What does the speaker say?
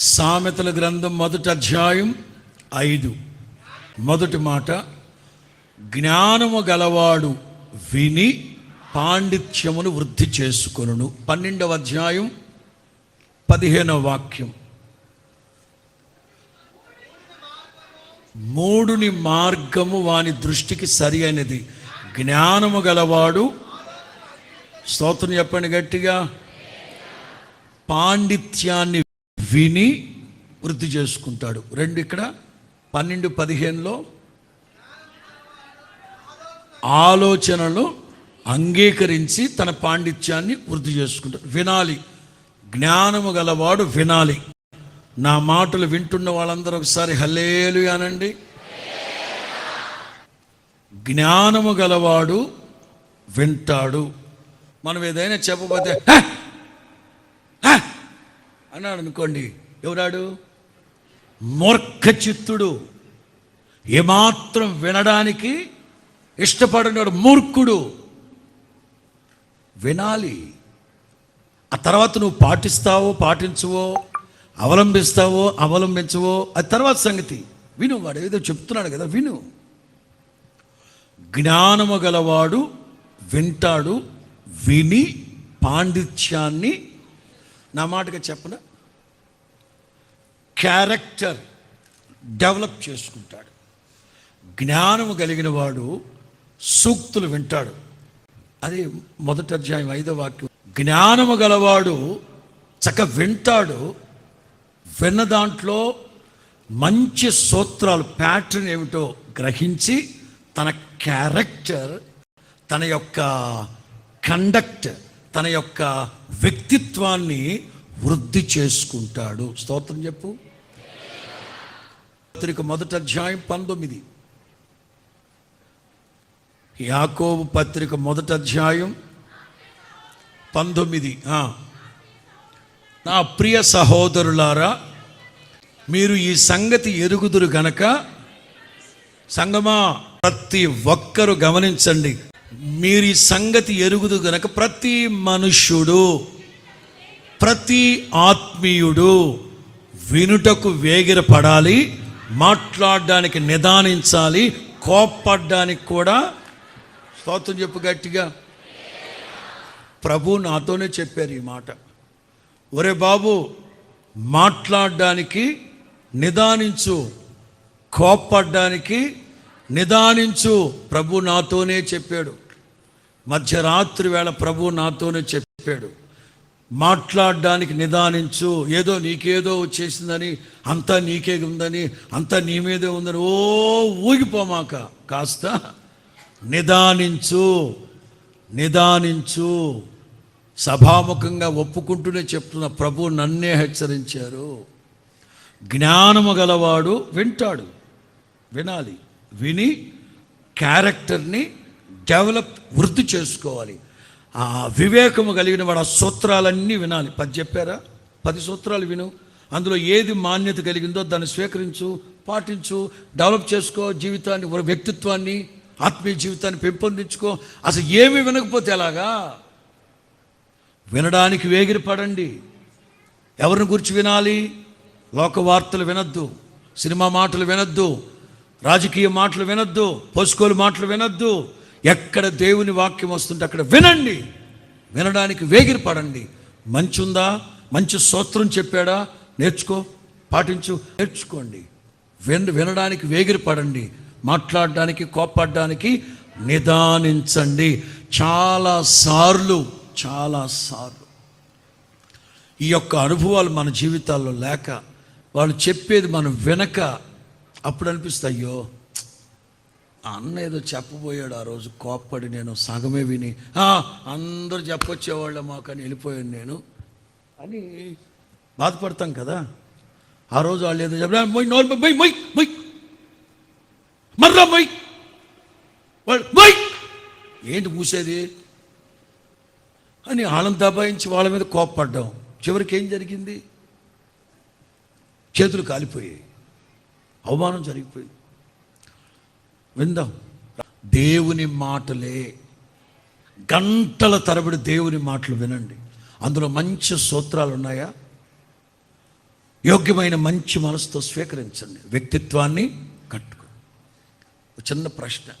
సామెతల గ్రంథం మొదటి అధ్యాయం ఐదు. మొదటి మాట జ్ఞానము గలవాడు విని పాండిత్యమును వృద్ధి చేసుకొను పన్నెండవ అధ్యాయం పదిహేనవ వాక్యం. మూడుని మార్గము వాని దృష్టికి సరి అయినది. జ్ఞానము గలవాడు స్తోత్రం చెప్పండి గట్టిగా పాండిత్యాన్ని విని వృద్ధి చేసుకుంటాడు. రెండు ఇక్కడ పన్నెండు పదిహేనులో ఆలోచనలు అంగీకరించి తన పాండిత్యాన్ని వృద్ధి చేసుకుంటాడు. వినాలి. జ్ఞానము గలవాడు వినాలి. నా మాటలు వింటున్న వాళ్ళందరూ ఒకసారి హల్లేలు అనండి. జ్ఞానము గలవాడు వింటాడు. మనం ఏదైనా చెప్పబోతే అన్నాడు అనుకోండి ఎవరాడు? మూర్ఖ చిత్తుడు ఏమాత్రం వినడానికి ఇష్టపడినాడు మూర్ఖుడు. వినాలి. ఆ తర్వాత నువ్వు పాటిస్తావో పాటించవో అవలంబిస్తావో అవలంబించవో అది తర్వాత సంగతి. విను వాడు ఏదో చెప్తున్నాడు కదా విను. జ్ఞానము గలవాడు వింటాడు విని పాండిత్యాన్ని నా మాటగా చెప్పన? క్యారెక్టర్ డెవలప్ చేసుకుంటాడు. జ్ఞానము కలిగిన వాడు సూక్తులు వింటాడు. అదే మొదటి అధ్యాయం ఐదో వాక్యం. జ్ఞానము గలవాడు చక్క వింటాడు. విన్న దాంట్లో మంచి సూత్రాలు ప్యాటర్న్ ఏమిటో గ్రహించి తన క్యారెక్టర్ తన యొక్క కండక్ట్ తన యొక్క వ్యక్తిత్వాన్ని వృద్ధి చేసుకుంటాడు. స్తోత్రం చెప్పు. పత్రిక మొదట అధ్యాయం పంతొమ్మిది. యాకోబు పత్రిక మొదట అధ్యాయం పంతొమ్మిది. నా ప్రియ సహోదరులారా మీరు ఈ సంగతి ఎరుగుదురు గనక సంగమా ప్రతి ఒక్కరు గమనించండి. మీరు ఈ సంగతి ఎరుగుదు గనక ప్రతి మనుష్యుడు ప్రతి ఆత్మీయుడు వినుటకు వేగిరపడాలి మాట్లాడడానికి నిదానించాలి కోప్పడ్డానికి కూడా స్తోత్రం చెప్పు గట్టిగా. ప్రభు నాతోనే చెప్పారు ఈ మాట. ఒరే బాబు మాట్లాడడానికి నిదానించు కోప్పడ్డానికి నిదానించు ప్రభు నాతోనే చెప్పాడు. మధ్యరాత్రి వేళ ప్రభు నాతోనే చెప్పాడు. మాట్లాడడానికి నిదానించు ఏదో నీకేదో వచ్చేసిందని అంతా నీకే ఉందని అంతా నీ మీదే ఉందని ఓ ఊగిపోమాక. కాస్త నిదానించు నిదానించు. సభాముఖంగా ఒప్పుకుంటూనే చెప్తున్న ప్రభు నన్నే హెచ్చరించారు. జ్ఞానము గలవాడు వింటాడు. వినాలి. విని క్యారెక్టర్ని డెవలప్ వృద్ధి చేసుకోవాలి. ఆ వివేకము కలిగిన వాడు ఆ సూత్రాలన్నీ వినాలి. పది చెప్పారా? పది సూత్రాలు విను. అందులో ఏది మాన్యత కలిగిందో దాన్ని స్వీకరించు పాటించు డెవలప్ చేసుకో జీవితాన్ని వ్యక్తిత్వాన్ని ఆత్మీయ జీవితాన్ని పెంపొందించుకో. అసలు ఏమి వినకపోతే ఎలాగా? వినడానికి వేగిరి పడండి. ఎవరిని గురించి వినాలి? లోక వార్తలు వినొద్దు. సినిమా మాటలు వినొద్దు. రాజకీయ మాటలు వినొద్దు. పోసుకోలు మాటలు వినొద్దు. ఎక్కడ దేవుని వాక్యం వస్తుంటే అక్కడ వినండి. వినడానికి వేగిరపడండి. మంచి ఉందా మంచి స్తోత్రం చెప్పాడా? నేర్చుకో పాటించు నేర్చుకోండి. విన్ వినడానికి వేగిరపడండి. మాట్లాడడానికి కోపాడడానికి నిదానించండి. చాలా సార్లు చాలా సార్లు. ఈ యొక్క అనుభవాలు మన జీవితాల్లో లేక వాళ్ళు చెప్పేది మనం వినక అప్పుడు అనిపిస్తాయో అయ్యో ఆ అన్న ఏదో చెప్పబోయాడు ఆ రోజు కోప్పడి నేను సగమే విని "ఆ, అందరూ మాకు మాకని వెళ్ళిపోయాను నేను. అని బాధపడతాం కదా. ఆ రోజు వాళ్ళు ఏదో చెప్పా మొయ్ నోరు మొయ్ మొయ్ మొయ్ మర్రా మొయ్ వాళ్ళు మొయ్ ఏంటి మూసేది? అని వాళ్ళని దబాయించి వాళ్ళ మీద కోప్పడ్డాం. చివరికి ఏం జరిగింది? చేతులు కాలిపోయాయి. అవమానం జరిగిపోయింది. విందాం. దేవుని మాటలే. గంటల తరబడి దేవుని మాటలు వినండి. అందులో మంచి సూత్రాలు ఉన్నాయా? యోగ్యమైన మంచి మనసుతో స్వీకరించండి. వ్యక్తిత్వాన్ని కట్టుకో ఒక చిన్న ప్రశ్న.